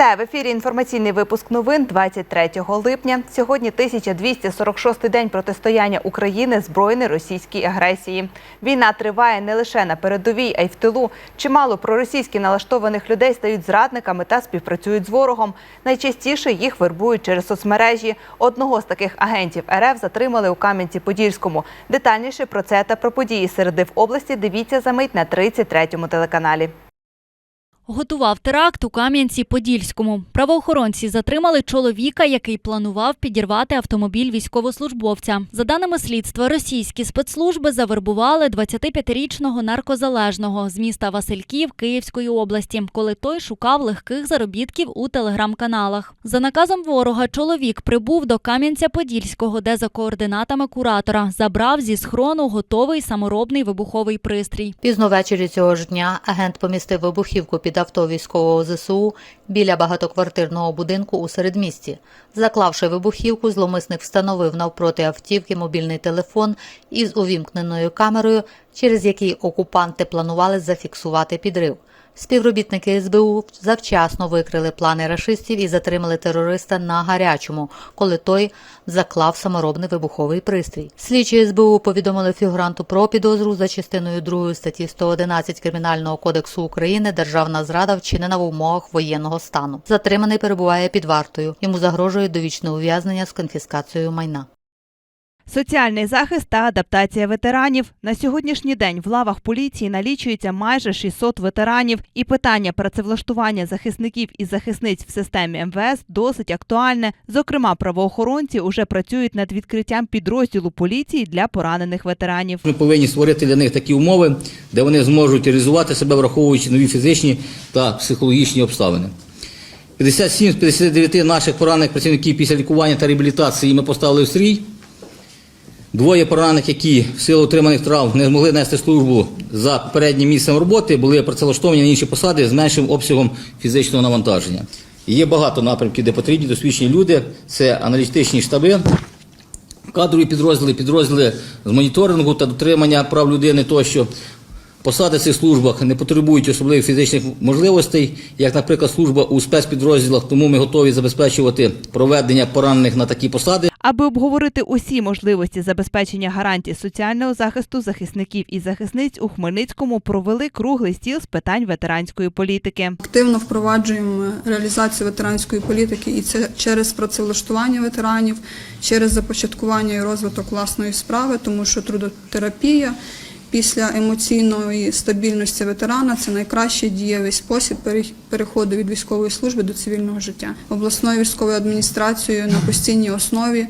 Вітаю в ефірі. Інформаційний випуск новин 23 липня. Сьогодні 1246-й день протистояння України збройної російській агресії. Війна триває не лише на передовій, а й в тилу. Чимало проросійськи налаштованих людей стають зрадниками та співпрацюють з ворогом. Найчастіше їх вербують через соцмережі. Одного з таких агентів РФ затримали у Кам'янці-Подільському. Детальніше про це та про події середи в області дивіться за мить на 33-му телеканалі. Готував теракт у Кам'янці-Подільському. Правоохоронці затримали чоловіка, який планував підірвати автомобіль військовослужбовця. За даними слідства, російські спецслужби завербували 25-річного наркозалежного з міста Васильків Київської області, коли той шукав легких заробітків у телеграм-каналах. За наказом ворога чоловік прибув до Кам'янця-Подільського, де за координатами куратора забрав зі схрону готовий саморобний вибуховий пристрій. Пізно ввечері цього ж дня агент помістив вибухівку під авто військового ЗСУ біля багатоквартирного будинку у середмісті. Заклавши вибухівку, зломисник встановив навпроти автівки мобільний телефон із увімкненою камерою, через який окупанти планували зафіксувати підрив. Співробітники СБУ завчасно викрили плани рашистів і затримали терориста на гарячому, коли той заклав саморобний вибуховий пристрій. Слідчі СБУ повідомили фігуранту про підозру за частиною 2 статті 111 Кримінального кодексу України Державна зрада вчинена в умовах воєнного стану. Затриманий перебуває під вартою. Йому загрожує довічне ув'язнення з конфіскацією майна. Соціальний захист та адаптація ветеранів на сьогоднішній день в лавах поліції налічується майже 600 ветеранів, і питання працевлаштування захисників і захисниць в системі МВС досить актуальне. Зокрема, правоохоронці уже працюють над відкриттям підрозділу поліції для поранених ветеранів. Ми повинні створити для них такі умови, де вони зможуть реалізувати себе, враховуючи нові фізичні та психологічні обставини. 57 з 59 наших поранених працівників після лікування та реабілітації ми поставили в стрій. Двоє поранених, які в силу отриманих травм не змогли нести службу за переднім місцем роботи, були працевлаштовані на інші посади з меншим обсягом фізичного навантаження. Є багато напрямків, де потрібні досвідчені люди. Це аналітичні штаби, кадрові підрозділи, підрозділи з моніторингу та дотримання прав людини тощо. Посади в цих службах не потребують особливих фізичних можливостей, як, наприклад, служба у спецпідрозділах, тому ми готові забезпечувати проведення поранених на такі посади. Аби обговорити усі можливості забезпечення гарантій соціального захисту захисників і захисниць у Хмельницькому провели круглий стіл з питань ветеранської політики. Активно впроваджуємо реалізацію ветеранської політики і це через працевлаштування ветеранів, через започаткування і розвиток власної справи, тому що трудотерапія після емоційної стабільності ветерана це найкращий дієвий спосіб пере- переходу від військової служби до цивільного життя. Обласною військовою адміністрацією на постійній основі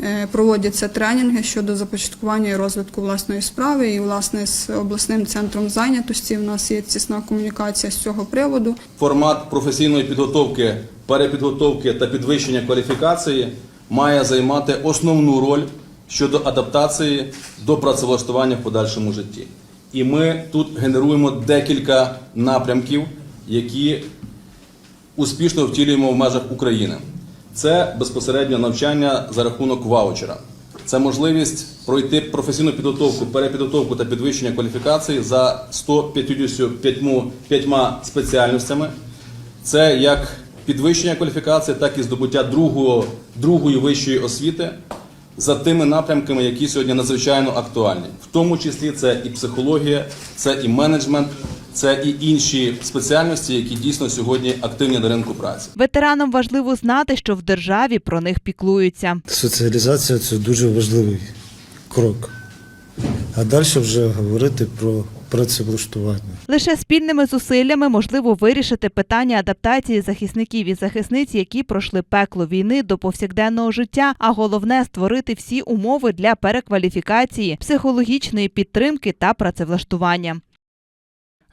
е, проводяться тренінги щодо започаткування і розвитку власної справи. І, власне, з обласним центром зайнятості в нас є тісна комунікація з цього приводу. Формат професійної підготовки, перепідготовки та підвищення кваліфікації має займати основну роль щодо адаптації до працевлаштування в подальшому житті. І ми тут генеруємо декілька напрямків, які успішно втілюємо в межах України. Це безпосередньо навчання за рахунок ваучера. Це можливість пройти професійну підготовку, перепідготовку та підвищення кваліфікації за 155 спеціальностями. Це як підвищення кваліфікації, так і здобуття другого, другої вищої освіти за тими напрямками, які сьогодні надзвичайно актуальні. В тому числі це і психологія, це і менеджмент, це і інші спеціальності, які дійсно сьогодні активні на ринку праці. Ветеранам важливо знати, що в державі про них піклуються. Соціалізація це дуже важливий крок. А далі вже говорити про працевлаштування. Лише спільними зусиллями можливо вирішити питання адаптації захисників і захисниць, які пройшли пекло війни до повсякденного життя. А головне створити всі умови для перекваліфікації, психологічної підтримки та працевлаштування.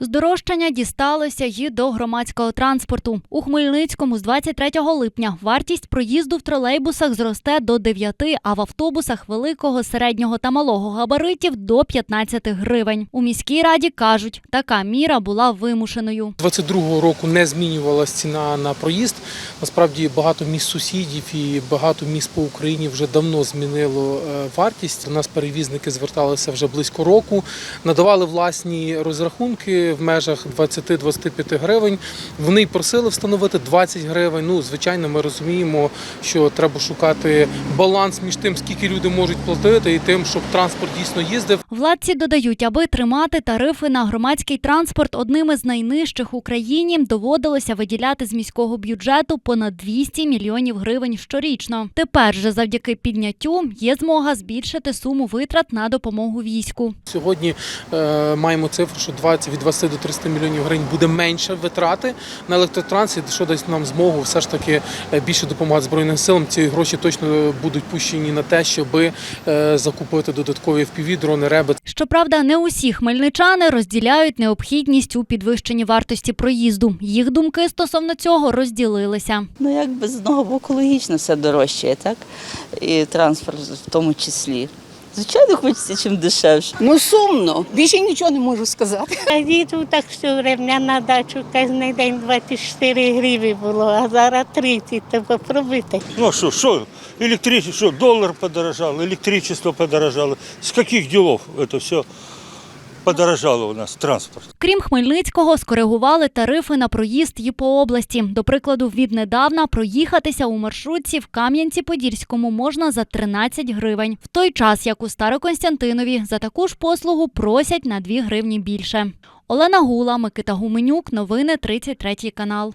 Здорожчання дісталося й до громадського транспорту. У Хмельницькому з 23 липня вартість проїзду в тролейбусах зросте до 9, а в автобусах великого, середнього та малого габаритів до 15 гривень. У міській раді кажуть, така міра була вимушеною. 22-го року не змінювалася ціна на проїзд. Насправді багато міст сусідів і багато міст по Україні вже давно змінило е, вартість. У нас перевізники зверталися вже близько року, надавали власні розрахунки. В межах 20-25 гривень. Вони просили встановити 20 гривень. Ну, звичайно, ми розуміємо, що треба шукати баланс між тим, скільки люди можуть платити, і тим, щоб транспорт дійсно їздив. Владці додають, аби тримати тарифи на громадський транспорт одними з найнижчих в Україні, доводилося виділяти з міського бюджету понад 200 мільйонів гривень щорічно. Тепер же завдяки підняттю є змога збільшити суму витрат на допомогу війську. Сьогодні е, маємо цифру, що 20 від 20 до 30 мільйонів гривень буде менше витрати на електротранспорт, що дасть нам змогу все ж таки е, більше допомагати збройним силам. Ці гроші точно будуть пущені на те, щоб закупити додаткові впівдрони, реби. Щоправда, не усі хмельничани розділяють необхідність у підвищенні вартості проїзду. Їх думки стосовно цього розділилися. Ну, якби з одного боку логічно все дорожчає, так? І транспорт в тому числі. Звичайно, хочеться чим дешевше. Ну сумно, більше нічого не можу сказати. Я їду так все время на дачу, кожен день 24 гривні було, а зараз 30, то попробуйте. Ну а что, что, электричество, что, доллар подорожал, электричество подорожало. С каких делов это все Подорожало у нас, транспорт? Крім Хмельницького, скоригували тарифи на проїзд і по області. До прикладу, віднедавна проїхатися у маршрутці в Кам'янці-Подільському можна за 13 гривень. В той час, як у Староконстянтинові, за таку ж послугу просять на 2 гривні більше. Олена Гула, Микита Гуменюк, новини 33 канал.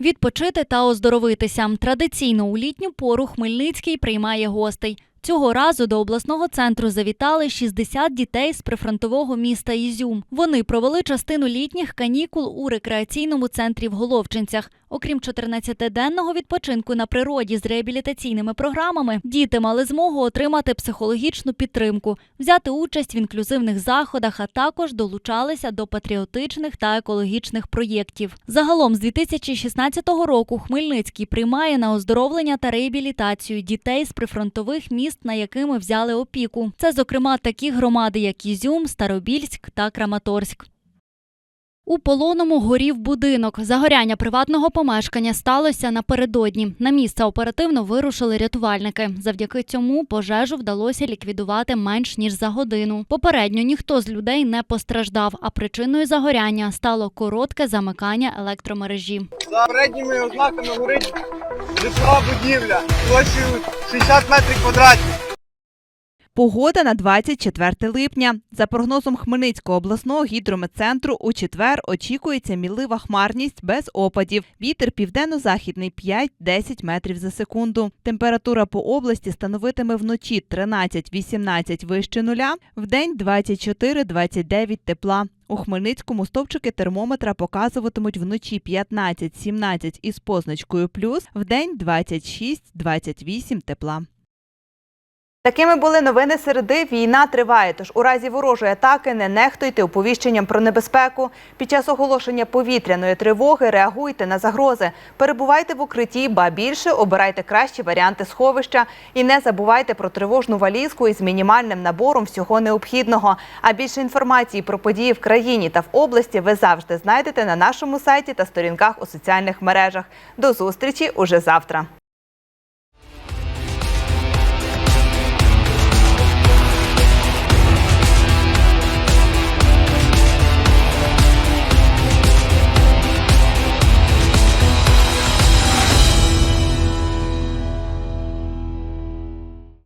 Відпочити та оздоровитися. Традиційно у літню пору Хмельницький приймає гостей. Цього разу до обласного центру завітали 60 дітей з прифронтового міста Ізюм. Вони провели частину літніх канікул у рекреаційному центрі в Головчинцях. Окрім 14-денного відпочинку на природі з реабілітаційними програмами, діти мали змогу отримати психологічну підтримку, взяти участь в інклюзивних заходах, а також долучалися до патріотичних та екологічних проєктів. Загалом з 2016 року Хмельницький приймає на оздоровлення та реабілітацію дітей з прифронтових міст, на якими взяли опіку. Це, зокрема, такі громади, як Ізюм, Старобільськ та Краматорськ. У полоному горів будинок. Загоряння приватного помешкання сталося напередодні. На місце оперативно вирушили рятувальники. Завдяки цьому пожежу вдалося ліквідувати менш ніж за годину. Попередньо ніхто з людей не постраждав, а причиною загоряння стало коротке замикання електромережі. За передніми ознаками горить житлова будівля площею 60 метрів квадратних. Погода на 24 липня. За прогнозом Хмельницького обласного гідрометцентру, у четвер очікується мілива хмарність без опадів. Вітер південно-західний 5-10 метрів за секунду. Температура по області становитиме вночі 13-18 вище нуля, вдень 24-29 тепла. У Хмельницькому стовпчики термометра показуватимуть вночі 15-17 із позначкою плюс, вдень 26-28 тепла. Такими були новини середи. Війна триває. Тож у разі ворожої атаки не нехтуйте оповіщенням про небезпеку. Під час оголошення повітряної тривоги реагуйте на загрози. Перебувайте в укритті, ба більше обирайте кращі варіанти сховища і не забувайте про тривожну валізку із мінімальним набором всього необхідного. А більше інформації про події в країні та в області ви завжди знайдете на нашому сайті та сторінках у соціальних мережах. До зустрічі уже завтра.